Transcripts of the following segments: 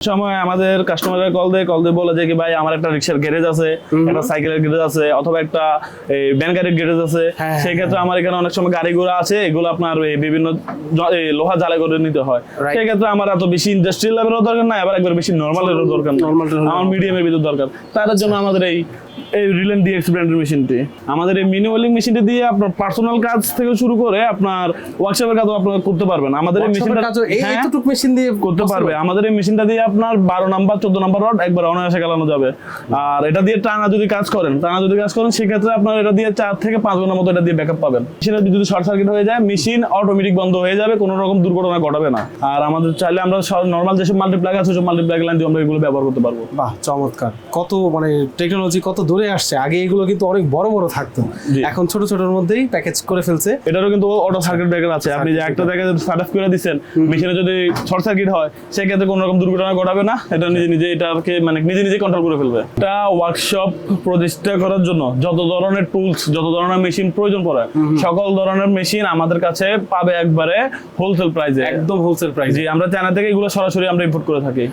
সময় আমাদের কাস্টমারের কল দেয় কল দিয়ে বলে যে কি ভাই আমার একটা রিক্সার গ্যারেজ আছে একটা সাইকেলের গ্যারেজ আছে অথবা একটা ভ্যান গাড়ির গ্যারেজ আছে। হ্যাঁ, সেই ক্ষেত্রে আমার এখানে অনেক সময় গাড়ি ঘোড়া আছে এগুলো আপনার বিভিন্ন লোহা জ্বালাই করে নিতে হয়। সেই ক্ষেত্রে আমার এত বেশি ইন্ডাস্ট্রিয়াল লেভেলের দরকার নাই আবার একবার বেশি নর্মালেরও দরকার আমার মিডিয়ামের ভিতর দরকার। তাদের জন্য আমাদের এই এই রিলেন ব্র্যান্ডের মেশিনটি আমাদের এই মিনি ওয়েলিং মেশিনটি দিয়ে আপনার পার্সোনাল কাজ থেকে শুরু করে আপনার ওয়ার্কশপের কাজও আপনারা করতে পারবেন। আমাদের এই মেশিনটা এই হ্যাঁ, এইটুকু মেশিন দিয়ে করতে পারবে। আমাদের এই মেশিনটা দিয়ে আপনার বারো নাম্বার চোদ্দ নাম্বার রড একবার অনায়াসে চালানো যাবে। আর এটা দিয়ে টানা যদি কাজ করেন টানা যদি কাজ করেন সেক্ষেত্রে আপনার এটা দিয়ে চার থেকে পাঁচ ঘণ্টার মতো এটা দিয়ে ব্যাকআপ পাবেন। মেশিনের যদি শর্ট সার্কিট হয়ে যায় মেশিন অটোমেটিক বন্ধ হয়ে যাবে কোনো রকম দুর্ঘটনা ঘটাবে না। আর আমাদের চাইলে আমরা নর্মাল যেসব মাল্টিপ্লাগ আছে সব মাল্টিপ্লাগ লাইন দিয়ে আমরা এগুলো ব্যবহার করতে পারব। বাহ চমৎকার। কত মানে টেকনোলজি কত দূরে আসছে। আগে এগুলো কিন্তু অনেক বড় বড় থাকতো। এখন ছোট ছোটর মধ্যেই প্যাকেজ করে ফেলছে। এটারও কিন্তু অটো সার্কিট ব্রেকার আছে। আপনি যে একটা জায়গায় সার্ট আপ করে দিচ্ছেন মেশিনে যদি শর্ট সার্কিট হয় সেক্ষেত্রে কোনো রকম দুর্ঘটনা ঘটাবে না এটা নিজে নিজে এটাকে মানে নিজে নিজে কন্ট্রোল করে ফেলবে। এটা ওয়ার্কশপ প্রতিষ্ঠা করার জন্য যত ধরনের টুলস যত ধরনের মেশিন প্রয়োজন পড়ে সকল ধরনের মেশিন আমাদের কাছে পাবে একবারে হোলসেল প্রাইসে একদম হোলসেল প্রাইস জি আমরা চায়না থেকে এগুলো সরাসরি আমরা ইম্পোর্ট করে থাকি।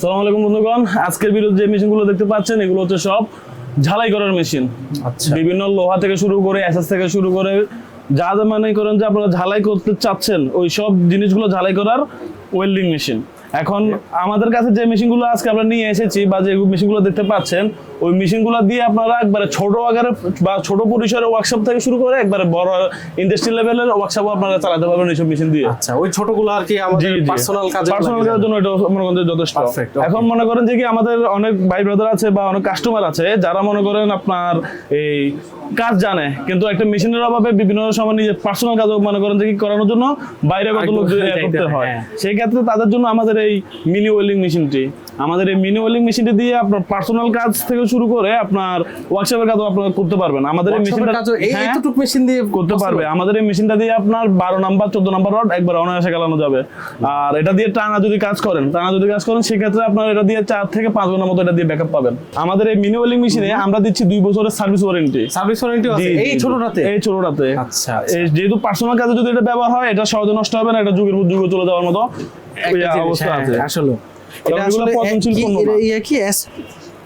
সালাম আলাইকুম বন্ধুগণ আজকের ভিডিওতে যে মেশিনগুলো দেখতে পাচ্ছেন এগুলো হচ্ছে সব ঝালাই করার মেশিন আচ্ছা। বিভিন্ন লোহা থেকে শুরু করে এসএস থেকে শুরু করে যা যা মানে করেন যে আপনারা ঝালাই করতে চাচ্ছেন ওই সব জিনিসগুলো ঝালাই করার ওয়েল্ডিং মেশিন এখন আমাদের কাছে যে মেশিনগুলো আজকে আমরা নিয়ে এসেছি বা যে মেশিনগুলো দেখতে পাচ্ছেন ওই মেশিনগুলো দিয়ে আপনারা একবারে ছোট আকারে বা ছোট পরিসরে ওয়ার্কশপ থেকে শুরু করে একবারে বড় ইন্ডাস্ট্রি লেভেলের ওয়ার্কশপও আপনারা চালাতে পারবেন এইসব মেশিন দিয়ে। আচ্ছা ওই ছোটগুলো আর কি আমাদের পার্সোনাল কাজে পার্সোনাল কাজের জন্য এটা মনে করেন যথেষ্ট। এখন মনে করেন যে কি আমাদের অনেক ভাই ব্রাদার আছে বা অনেক কাস্টমার আছে যারা মনে করেন আপনার এই কাজ জানে কিন্তু একটা মেশিনের অভাবে বিভিন্ন সময় নিজের পার্সোনাল কাজ মনে করেন যে কি করানোর জন্য বাইরে কত লোক করতে হয়, হয় হ্যাঁ। সেই ক্ষেত্রে তাদের জন্য আমাদের এই মিনি ওয়েলিং মেশিনটি আমাদের এই মিনি ওয়েলিং মেশিনটি দিয়ে আপনার পার্সোনাল কাজ থেকে শুরু করে আপনার ওয়ার্কশপের কাজও আপনারা করতে পারবেন। আমাদের এই মেশিনটা এই হ্যাঁ, এইটুকু মেশিন দিয়ে করতে পারবে। আমাদের এই মেশিনটা দিয়ে আপনার বারো নাম্বার চোদ্দ নাম্বার রড একবার অনায়াসে চালানো যাবে। আর এটা দিয়ে টানা যদি কাজ করেন টানা যদি কাজ করেন সেক্ষেত্রে আপনার এটা দিয়ে চার থেকে পাঁচ ঘণ্টার মতো এটা দিয়ে ব্যাকআপ পাবেন। আমাদের এই মিনি ওয়েলিং মেশিনে আমরা দিচ্ছি দুই বছরের সার্ভিস ওয়ারেন্টি সার্ভিস ওয়ারেন্টি আছে। এই ছোটটাতে? এই ছোটটাতে। আচ্ছা যেহেতু পার্সোনাল কাজে যদি এটা ব্যবহার হয় এটা সহজে নষ্ট হবে না এটা যুগের যুগে চলে যাওয়ার মতো একটা অবস্থা হ্যাঁ, আছে। আসলে। এটা আসলে কি- পণ্য না। এটা ইয়ে কি? এস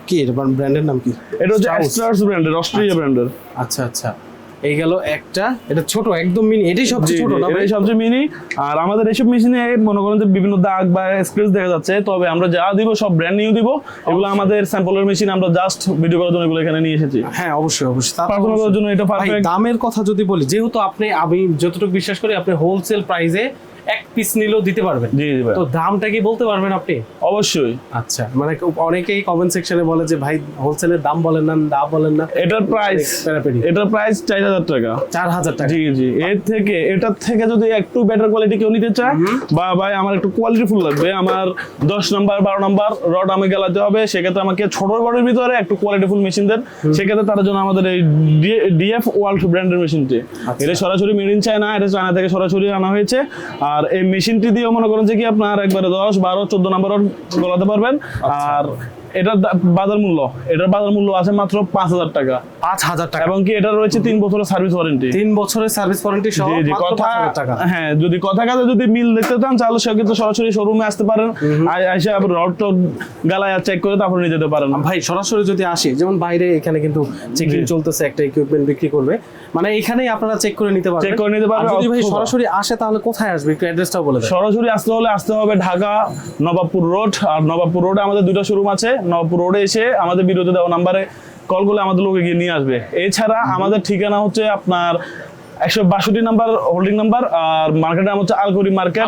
কি এটা ব্র্যান্ডের নাম কি? এটা হচ্ছে। এক্সট্রাস ব্র্যান্ডের অস্ট্রেলিয়া ব্র্যান্ডের আচ্ছা। আচ্ছা এই গেল একটা। এটা ছোট একদম মিনি। এটাই সবচেয়ে ছোট না এটাই সবচেয়ে মিনি। আর আমাদের এইসব মেশিনে মনে করেন যে বিভিন্ন দাগ বা দেখা যাচ্ছে। তবে আমরা যা দিব সব ব্র্যান্ড নিউ দিব। এগুলো আমাদের স্যাম্পলের মেশিন আমরা জাস্ট ভিডিও করার জন্য এগুলো এখানে নিয়ে এসেছি। হ্যাঁ অবশ্যই অবশ্যই। তা তো পার্সোনাল করার জন্য এটা পারফেক্ট দামের কথা যদি বলি যেহেতু আপনি আমি যতটুকু বিশ্বাস করি আপনি হোলসেল প্রাইসে এক পিস নিলেও দিতে পারবেন। জি জি তো দামটা কি বলতে পারবেন আপনি? অবশ্যই। আচ্ছা মানে অনেকেই কমেন্ট সেকশনে বলে যে ভাই হোলসেলের দাম বলেন না দাম বলেন না। এটার প্রাইস এটার প্রাইস চার হাজার টাকা। চার হাজার টাকা। জি জি। এর থেকে এটার থেকে যদি একটু বেটার কোয়ালিটি কেউ নিতে চায় বা ভাই আমার একটু কোয়ালিটি ফুল লাগবে আমার দশ নাম্বার বারো নাম্বার রড আমি গেলাতে হবে সেক্ষেত্রে আমাকে ছোট রডের ভিতরে একটু কোয়ালিটি ফুল মেশিন দেন। সেক্ষেত্রে তার জন্য আমাদের এই ডিএফ ওয়ার্ল্ড ব্র্যান্ডের মেশিনটি এটা সরাসরি মেড ইন চায়না এটা চায়না থেকে সরাসরি আনা হয়েছে। আর এই মেশিনটি দিয়ে মনে করেন যে কি আপনার একবারে দশ বারো চোদ্দ নাম্বার গলাতে পারবেন। আর এটার বাজার মূল্য। এটার বাজার মূল্য আছে মাত্র পাঁচ হাজার টাকা। পাঁচ হাজার টাকা। এবং কি এটা রয়েছে তিন বছরের সার্ভিস ওয়ারেন্টি তিন বছরের সার্ভিস ওয়ারেন্টি সহ কথা হ্যাঁ যদি কথা কাজে যদি মিল দেখতে চান তাহলে সেক্ষেত্রে সরাসরি শোরুমে আসতে পারেন। আই- আইসা রড টড গালায় চেক করে তারপরে নিয়ে যেতে পারেন। ভাই সরাসরি যদি আসি যেমন বাইরে এখানে কিন্তু চেকিং চলতেছে একটা ইকুইপমেন্ট বিক্রি করবে। মানে এখানেই আপনারা চেক করে নিতে পারবেন। Check করে নিতে পারবে আর যদি ভাই সরাসরি আসে তাহলে কোথায় আসবে? একটু অ্যাড্রেসটাও বলে দেন। সরাসরি আসতে হলে আসতে হবে ঢাকা নবাবপুর রোড। আর নবাবপুর রোডে আমাদের দুটো শোরুম আছে। নবাবপুর রোডে এসে আমাদের বিরতি দেওয়া নাম্বারে কল করলে আমাদের লোকে গিয়ে নিয়ে আসবে। এছাড়া আমাদের ঠিকানা হচ্ছে আপনার একশো বাষট্টি নাম্বার হোল্ডিং নাম্বার আর মার্কেটের নাম হচ্ছে Alkori market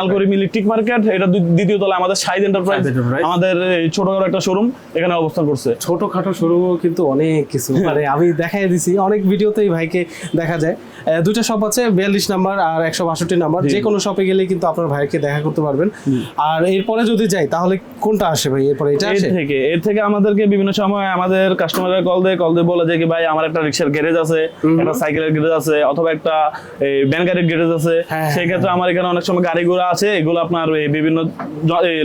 Alkori electric market এটা দ্বিতীয় তলা আমাদের সাইজ এন্টারপ্রাইজ আমাদের ছোটখাটো একটা শোরুম এখানে অবস্থান করছে। ছোটখাটো শুরুও কিন্তু অনেক কিছু। মানে আমি দেখাই দিছি অনেক ভিডিওতেই ভাইকে দেখা যায়। দুইটা শপ আছে বিয়াল্লিশ নাম্বার আর একশো বাষট্টি নাম্বার। যে কোনো শপে গেলে কিন্তু আপনার ভাইকে দেখা করতে পারবেন। আর এরপরে যদি যাই তাহলে কোনটা আসে ভাই? এরপরে এটা এর থেকে এর থেকে আমাদেরকে বিভিন্ন সময় আমাদের কাস্টমারের কল দেয় কল দিয়ে বলে যে কি ভাই আমার একটা রিক্সার গ্যারেজ আছে একটা সাইকেলের গ্যারেজ আছে অথবা একটা এই ভ্যান গাড়ির গ্যারেজ আছে। হ্যাঁ, সেই ক্ষেত্রে আমার এখানে অনেক সময় গাড়ি ঘোড়া আছে এগুলো আপনার বিভিন্ন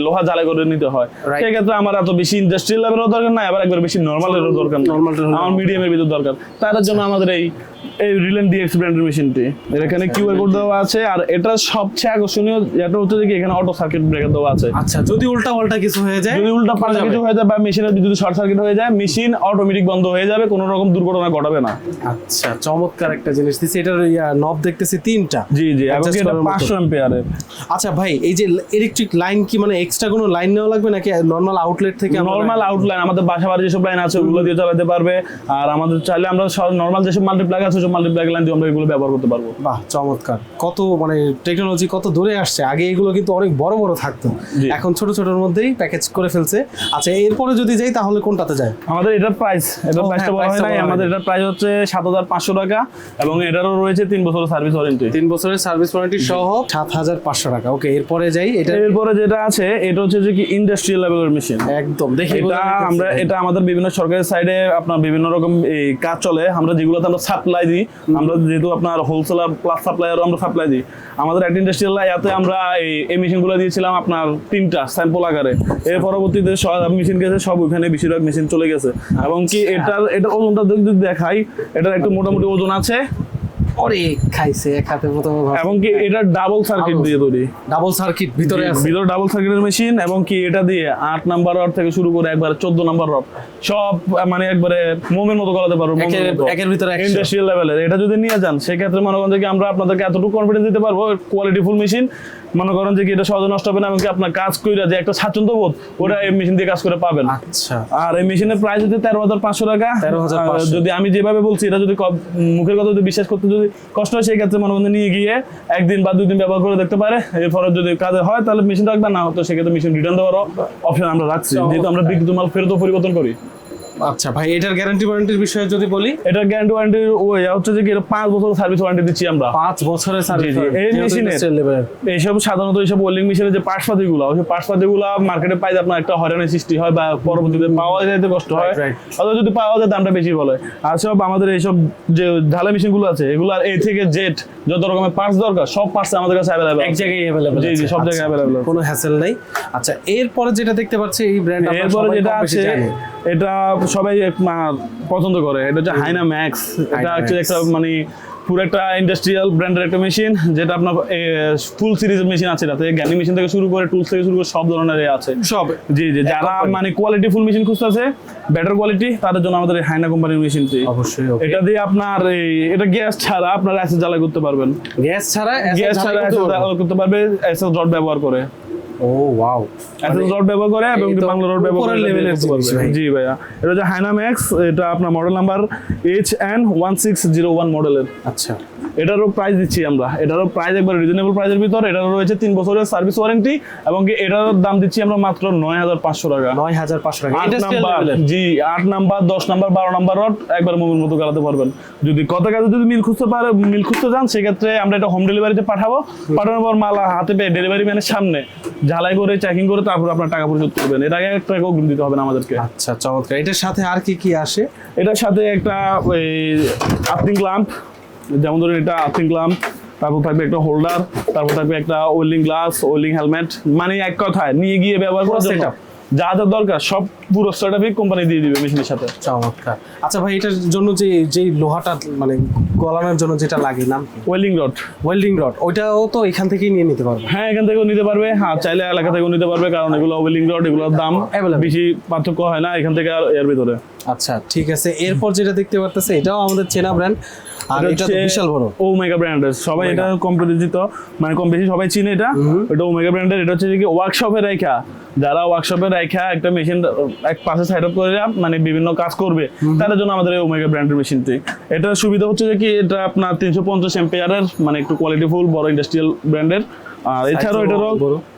লোহা জ্বালাই করে নিতে হয়। Right. সেই ক্ষেত্রে আমার এত বেশি ইন্ডাস্ট্রিয়াল লেভেলের দরকার নাই আবার একবার বেশি নর্মালেরও দরকার আমার মিডিয়ামের ভিতর দরকার। তাদের জন্য আমাদের এই এই রিলেন ডিএক্স ব্র্যান্ডের মেশিনটি এর এখানে কিউআর কোড দেওয়া আছে আর এটা সবচেয়ে আকর্ষণীয় যেটা হচ্ছে যে এখানে অটো সার্কিট ব্রেকার দেওয়া আছে। আচ্ছা যদি উল্টা পাল্টা কিছু হয়ে যায় যদি উল্টা পাল্টা কিছু হয়ে যায় বা মেশিনের যদি শর্ট সার্কিট হয়ে যায় মেশিন অটোমেটিক বন্ধ হয়ে যাবে কোনো রকম দুর্ঘটনা ঘটাবে না। আচ্ছা চমৎকার একটা জিনিস এটার নব দেখতেছি তিনটা। জি জি এবং এটা এম্পিয়ারের আচ্ছা ভাই এই যে ইলেকট্রিক লাইন কি মানে এক্সট্রা কোনো লাইন নেওয়া লাগবে নাকি নর্মাল আউটলেট থেকে নর্মাল আউটলাইন আমাদের বাসা বাড়ি যেসব লাইন আছে ওগুলো দিয়ে চালাতে পারবে। আর আমাদের চাইলে আমরা নর্মাল যেসব মাল্টিপ্লাগ আছে সব মাল্টিপ্লাগ লাইন দিয়ে আমরা এগুলো ব্যবহার করতে পারব। বাহ চমৎকার। কত মানে টেকনোলজি কত দূরে আসছে। আগে এগুলো কিন্তু অনেক বড় বড় থাকতো। এখন ছোট ছোটর মধ্যেই প্যাকেজ করে ফেলছে। আচ্ছা এরপরে যদি যাই তাহলে কোনটাতে যায়? আমাদের এটার প্রাইস এটার প্রাইসটা হ্যাঁ, বলা হয় নাই। আমাদের। এটার প্রাইস হচ্ছে সাত হাজার পাঁচশো টাকা এবং এটারও রয়েছে তিন বছরের সার্ভিস ওয়ারেন্টি তিন বছরের সার্ভিস ওয়ারেন্টি সহ সাত হাজার পাঁচশো টাকা। ওকে এরপরে যাই এটা এরপরে যেটা আছে এটা হচ্ছে যে কি ইন্ডাস্ট্রিয়াল লেভেলের মেশিন একদম দেখি এটা আমরা এটা আমাদের বিভিন্ন সরকারি সাইডে আপনার বিভিন্ন রকম এই কাজ চলে। আমরা যেগুলোতে আমরা সাপ্লাই দিই আমরা যেহেতু আপনার হোলসেলার প্লাস সাপ্লাইয়ারও আমরা সাপ্লাই দিই। আমাদের একটা ইন্ডাস্ট্রিয়াল ইয়াতে আমরা এই এই মেশিনগুলো দিয়েছিলাম আপনার তিনটা স্যাম্পল আকারে। এর পরবর্তীতে সব মেশিন গেছে সব ওখানে বেশিরভাগ মেশিন চলে গেছে। এবং কি এটার এটার ওজনটা যদি দেখাই এটার একটু মোটামুটি ওজন আছে। ওরে খাইছে এক হাতে প্রথমে এবং কি এটা ডাবল সার্কিট দিয়ে তৈরি? ডাবল সার্কিট ভিতরে আছে। ভিতরে ডাবল সার্কিটের মেশিন এবং কি এটা দিয়ে আট নাম্বার রড থেকে শুরু করে একবারে চোদ্দ নাম্বার রড সব মানে একবারে মোমের মতো করাতে পারব একের- একের ভিতরে। ইন্ডাস্ট্রিয়াল লেভেলের এটা যদি নিয়ে যান সেক্ষেত্রে মনে করেন যে আমরা আপনাদেরকে এতটুকু কনফিডেন্স দিতে পারব কোয়ালিটি ফুল মেশিন মনে করেন যে কি এটা সহজে নষ্ট হবে না এবং কি আপনার কাজ কইরা যে একটা স্বাচ্ছন্দ্য বোধ ওটা এই মেশিন দিয়ে কাজ করে পাবেন। আচ্ছা। আর এই মেশিনের প্রাইস হচ্ছে তেরো হাজার পাঁচশো টাকা 13,500 যদি আমি যেভাবে বলছি এটা যদি মুখের কথা যদি বিশ্বাস করতে যদি কষ্ট হয় সেই ক্ষেত্রে মনে করেন নিয়ে গিয়ে একদিন বা দুই দিন ব্যবহার করে দেখতে পারে। এরপরে যদি কাজে হয় তাহলে মেশিন রাখবে না হতো সেক্ষেত্রে মেশিন রিটার্ন দেওয়ার অপশন আমরা রাখছি। যেহেতু আমরা বিক্রিত মাল ফেরত পরিবর্তন করি। আচ্ছা ভাই এটার গ্যারান্টি ওয়ারেন্টির বিষয়ে যদি বলি? এটার গ্যারান্টি ওয়ারেন্টি ওই হচ্ছে যে এটা পাঁচ বছর সার্ভিস ওয়ারেন্টি দিচ্ছি আমরা। পাঁচ বছরের সার্ভিস এই মেশিনের- এইসব সাধারণত এইসব ওয়েল্ডিং মেশিনের যে পার্টসপাতি গুলো ওই পার্টসপাতি গুলো মার্কেটে পাইলে আপনার একটা হয়রানির সৃষ্টি হয় বা পরবর্তীতে পাওয়া যাইতে কষ্ট হয়. অথবা যদি পাওয়া যায় দামটা বেশি বলে। আর সব আমাদের এইসব যে ঢালাই মেশিনগুলো আছে এগুলো এ থেকে জেড যত রকমের পার্টস দরকার সব পার্টস আমাদের কাছে অ্যাভেলেবল এক জায়গায় অ্যাভেলেবল জি, জি, সব জায়গায় available কোনো হ্যাসেল নাই। আচ্ছা এরপরে যেটা দেখতে পাচ্ছি এই ব্র্যান্ড এরপরে যেটা আছে এটা সবাই পছন্দ করে। এটা হচ্ছে হাইনা ম্যাক্স এটা হচ্ছে একটা মানে পুরো একটা ইন্ডাস্ট্রিয়াল ব্র্যান্ডের একটা মেশিন যেটা আপনার ফুল সিরিজের মেশিন আছে এটাতে। জ্ঞানী মেশিন থেকে শুরু করে টুলস থেকে শুরু করে সব ধরনের আছে। সব। জি জি যারা মানে কোয়ালিটি ফুল মেশিন খুঁজতেছে বেটার কোয়ালিটি তাদের জন্য আমাদের হাইনা কোম্পানির মেশিনটি অবশ্যই এটা দিয়ে আপনার এই এটা গ্যাস ছাড়া আপনার অ্যাসেস জ্বালাই করতে পারবেন। গ্যাস ছাড়া গ্যাস ছাড়া অ্যাসেস জ্বালাই করতে পারবে অ্যাসেস রড ব্যবহার করে। ও ওয়াও অ্যাসেস রড ব্যবহার করে এবং বাংলা রড ব্যবহার করে পারবে। জি ভাইয়া। এটা হচ্ছে হাইনাম্যাক্স এটা আপনার model number H N one six zero one মডেলের আচ্ছা। এটারও প্রাইস দিচ্ছি আমরা। এটারও প্রাইস একবার রিজনেবল প্রাইসের ভিতর এটারও রয়েছে তিন বছরের সার্ভিস ওয়ারেন্টি এবং এটার দাম দিচ্ছি আমরা মাত্র নয় হাজার পাঁচশো টাকা। নয় হাজার পাঁচশো টাকা। আট নাম্বার জি আট নাম্বার দশ নাম্বার বারো নাম্বার রড একবার মুভির মতো গালাতে পারবেন। যদি কত কাজে যদি মিল খুঁজতে পারে মিল খুঁজতে চান সেক্ষেত্রে আমরা এটা হোম ডেলিভারিতে পাঠাবো। পাঠানোর পর মাল হাতে পেয়ে ডেলিভারি ম্যানের সামনে ঝালাই করে চেকিং করে তারপর আপনার টাকা পরিশোধ করবেন। এর আগে একটা অগ্রিম দিতে হবে না আমাদেরকে। আচ্ছা চমৎকার। এটার সাথে আর কি কি আসে? এটার সাথে একটা আপনি ল্যাম্প যেমন ধরুন এটা আর্থিং ল্যাম্প তারপর থাকবে একটা হোল্ডার তারপর থাকবে একটা ওয়েল্ডিং গ্লাস ওয়েল্ডিং হেলমেট মানে এক কথায় নিয়ে গিয়ে ব্যবহার করার জন্য যা যা দরকার সব পুরো সেটআপই কোম্পানি দিয়ে দিবে মেশিনের সাথে। চমৎকার। আচ্ছা ভাই এটার জন্য যে যে লোহাটা মানে গলানোর জন্য যেটা লাগে নাম ওয়েল্ডিং রড। ওয়েল্ডিং রড ওইটাও তো এখান থেকেই নিয়ে নিতে পারব? হ্যাঁ এখান থেকেও নিতে পারবে। হ্যাঁ চাইলে এলাকা থেকেও নিতে পারবে কারণ এগুলো ওয়েল্ডিং রড এগুলোর দাম বেশি পার্থক্য হয় না এখান থেকে আর এর ভিতরে। আচ্ছা ঠিক আছে। এরপর যেটা দেখতে পারতেছে এটাও আমাদের চেনা ব্র্যান্ড আর এটা তো বিশাল বড়। ও ব্র্যান্ডের সবাই এটা কম পরিচিত মানে কম বেশি সবাই চিনে এটা। এটা ও ব্র্যান্ডের এটা হচ্ছে যে কি ওয়ার্কশপে রাখা। যারা ওয়ার্কশপে রাখা একটা মেশিন এক পাশে সাইড আপ করে মানে বিভিন্ন কাজ করবে তার জন্য আমাদের এই ওমেগা ব্র্যান্ডের মেশিনটি এটার সুবিধা হচ্ছে যে কি এটা আপনার তিনশো পঞ্চাশ এম্পিয়ারের মানে একটু কোয়ালিটিফুল বড় ইন্ডাস্ট্রিয়াল ব্র্যান্ডের আর এছাড়াও এটারও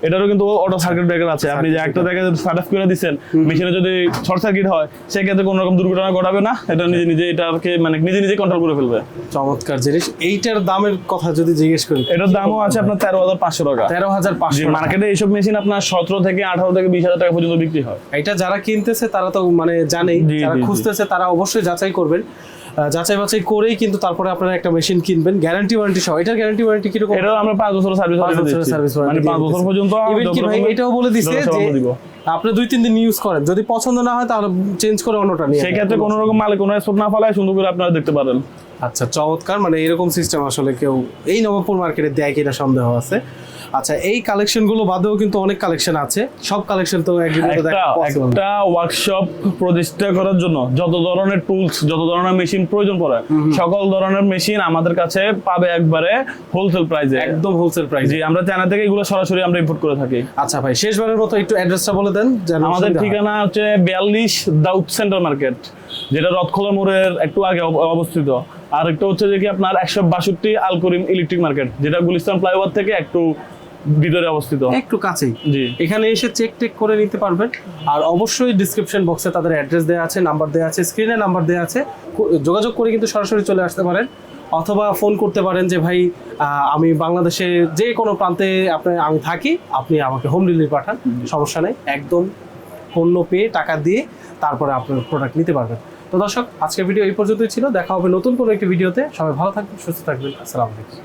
এটারও কিন্তু অটো সার্কিট ব্রেকার আছে। আপনি যে একটা জায়গায় সেট আপ করে দিচ্ছেন মেশিনে যদি শর্ট সার্কিট হয় সেক্ষেত্রে কোনো রকম দুর্ঘটনা ঘটাবে না। এটা নিজে নিজে এটাকে মানে নিজে নিজে কন্ট্রোল করে ফেলবে। চমৎকার জিনিস। এইটার দামের কথা যদি জিজ্ঞেস করি এটার দামও আছে আপনার তেরো হাজার পাঁচশো টাকা। তেরো হাজার পাঁচশো মার্কেটে এইসব মেশিন আপনার সতেরো থেকে আঠারো থেকে বিশ হাজার টাকা পর্যন্ত বিক্রি হয়। এটা যারা কিনতেছে তারা তো মানে জানেই। যারা। খুঁজতেছে তারা অবশ্যই যাচাই করবেন। যাচাই বাছাই করেই কিন্তু তারপরে আপনারা একটা মেশিন কিনবেন। গ্যারান্টি ওয়ারেন্টি সহ। এটার গ্যারান্টি ওয়ারেন্টি কীরকম? এটাও আমরা পাঁচ বছর সার্ভিস পাঁচ বছরের সার্ভিস মানে পাঁচ বছর পর্যন্ত ইভেন কি ভাই এটাও বলে দিছে যে আপনি দুই তিন দিন ইউজ করেন। যদি পছন্দ না হয় তাহলে চেঞ্জ করে অন্যটা নিয়ে সেই ক্ষেত্রে কোনো রকম মালে কোনো স্পট না ফেলায় সুন্দর করে আপনারা দেখতে পারেন। আচ্ছা চমৎকার। মানে এরকম সিস্টেম আসলে কেউ এই নবাবপুর মার্কেটে দেয় কিনা সন্দেহ আছে। আচ্ছা এই কালেকশনগুলো বাদেও কিন্তু অনেক কালেকশন আছে। সব কালেকশন তো এক একটা ওয়ার্কশপ প্রতিষ্ঠা করার জন্য যত ধরনের টুলস যত ধরনের মেশিন প্রয়োজন পড়ে সকল ধরনের মেশিন আমাদের কাছে পাবে একবারে হোলসেল প্রাইসে একদম হোলসেল প্রাইস আমরা চায়না থেকে এগুলো সরাসরি আমরা ইম্পোর্ট করে থাকি। আচ্ছা ভাই শেষবারের মতো একটু অ্যাড্রেসটা বলে দেন আমাদের ঠিকানা হচ্ছে বিয়াল্লিশ দাউদ সেন্টার মার্কেট যেটা রথখোলা মোড়ের একটু আগে অব- অবস্থিত। আর একটা হচ্ছে যে কি আপনার একশো বাষট্টি আল করিম ইলেকট্রিক মার্কেট যেটা গুলিস্তান ফ্লাইওভার থেকে একটু ভিতরে অবস্থিত। একটু কাছেই। জি। এখানে এসে চেক টেক করে নিতে পারবেন। আর অবশ্যই ডিসক্রিপশন বক্সে তাদের অ্যাড্রেস দেওয়া আছে নাম্বার দেওয়া আছে স্ক্রিনে নাম্বার দেওয়া আছে। যোগাযোগ করে কিন্তু সরাসরি চলে আসতে পারেন। অথবা ফোন করতে পারেন যে ভাই আমি বাংলাদেশে যে কোনো প্রান্তে আপনি আমি থাকি আপনি আমাকে হোম ডেলিভারি পাঠান সমস্যা নেই। একদম পণ্য পেয়ে টাকা দিয়ে তারপরে আপনার প্রোডাক্ট নিতে পারবেন। তো দর্শক আজকের ভিডিও এই পর্যন্তই ছিল। দেখা হবে নতুন কোনো একটি ভিডিওতে সবাই ভালো থাকবেন সুস্থ থাকবেন। আসসালামু আলাইকুম।